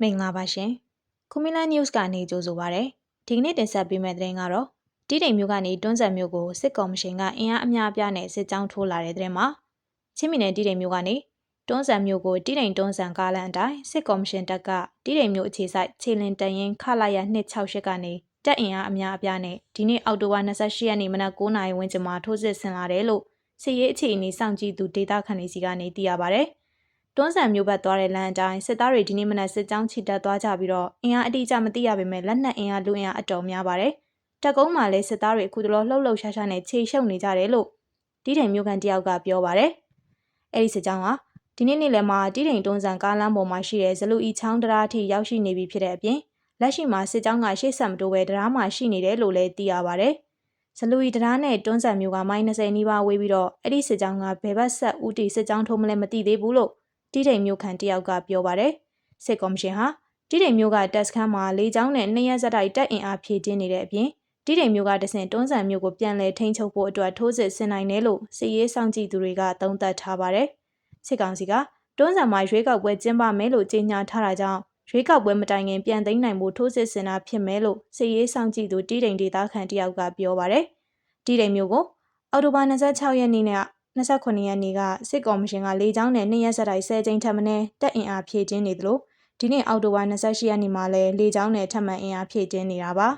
မင်္ဂလာပါရှင်။ကွန်မီလာ news ကနေကြိုဆိုပါရစေ။ဒီကနေ့တင်ဆက်ပေးမယ့်သတင်းကတော့တီးတိမ်မြို့ကနေတွန်းဇံမြို့ကိုစစ်ကော်မရှင်ကအင်အားအများအပြားနဲ့စစ်ကြောင်းထိုးလာတဲ့သတင်းမှာချင်းမီနယ်တီးတိမ်မြို့ကနေတွန်းဇံမြို့ကိုတီးတိမ်တွန်းဇံကားလန်အတိုင်းစစ်ကော်မရှင်တပ်ကတီးတိမ်မြို့အခြေစိုက်ခြေလင်တရင်ခလာရ268ကနေတပ်အင်အားအများအပြားနဲ့ဒီနေ့အောက်တိုဘာ28ရက်နေ့မနက်9:00နာရီဝန်းကျင်မှာထိုးစစ်ဆင်လာတယ်လို့စစ်ရေးအခြေအနေစောင့်ကြည့်သူဒေတာခန်နေစီကနေသိရပါဗျ။ တွန်းဆန်မျိုးဘက်သွားတဲ့လမ်းအတိုင်းစစ်သားတွေဒီနေ့မနက်စစ်ကြောင်းချီတက်သွားကြပြီးတော့အင်အားအတိအကျမသိရပေမဲ့လက်နက်အင်အားလူအင်အားအတော်များပါတယ်။တက်ကုန်းမှာလည်းစစ်သားတွေအခုတလောလှုပ်လှုပ်ရှားရှားနဲ့ခြေရှုပ်နေကြတယ်လို့တီးတိမ်မျိုးကန်တယောက်ကပြောပါတယ်။အဲ့ဒီစစ်ကြောင်းကဒီနေ့နေ့လယ်မှာတီးတိမ်တွန်းဆန်ကားလမ်းပေါ်မှာရှိတဲ့ဇလူအီချောင်းတရားအထိရောက်ရှိနေပြီဖြစ်တဲ့အပြင်လက်ရှိမှာစစ်ကြောင်းကရှေ့ဆက်မတိုးပဲတရားမှာရှိနေတယ်လို့လည်းသိရပါတယ်။ဇလူအီတရားနဲ့တွန်းဆန်မျိုးကမိုင်း20နီးပါးဝေးပြီးတော့အဲ့ဒီစစ်ကြောင်းကဘယ်ဘက်ဆက်ဦးတီစစ်ကြောင်းထုံးမလဲမသိသေးဘူးလို့ တီးတိမ်မျိုးခံတယောက်ကပြောပါတယ်။စစ်ကော်မရှင်ဟာတီးတိမ်မျိုးကတက်စခန်းမှာလေကြောင်းနဲ့နှစ်ရက်ဆက်တိုက်တက်အင်အားဖြည့်တင်းနေတဲ့အပြင်တီးတိမ်မျိုးကတဆင့်တွန်းဆန်မျိုးကိုပြန်လည်ထိန်းချုပ်ဖို့အတွက်ထိုးစစ်ဆင်နိုင်တယ်လို့စစ်ရေးစောင့်ကြည့်သူတွေကသုံးသပ်ထားပါတယ်။စစ်ကောင်စီကတွန်းဆန်မှာရွေးကောက်ပွဲကျင်းပမယ်လို့ကြေညာထားတာကြောင့်ရွေးကောက်ပွဲမတိုင်ခင်ပြန်သိမ်းနိုင်ဖို့ထိုးစစ်ဆင်တာဖြစ်မယ်လို့စစ်ရေးစောင့်ကြည့်သူတီးတိမ်ဒေသခံတယောက်ကပြောပါတယ်။တီးတိမ်မျိုးကိုအော်တိုဘာ26ရက်နေ့နဲ့ 29ရက်နေ့ကစစ်ကော်မရှင်ကလေကြောင်းနဲ့နှစ်ရက်ဆက်တိုက်10ကြိမ်ထပ်မံတက်အင်အားဖြည့်တင်းနေသလိုဒီနေ့အောက်တိုဘာ28ရက်နေ့မှာလည်းလေကြောင်းနဲ့ထပ်မံအင်အားဖြည့်တင်းနေတာပါ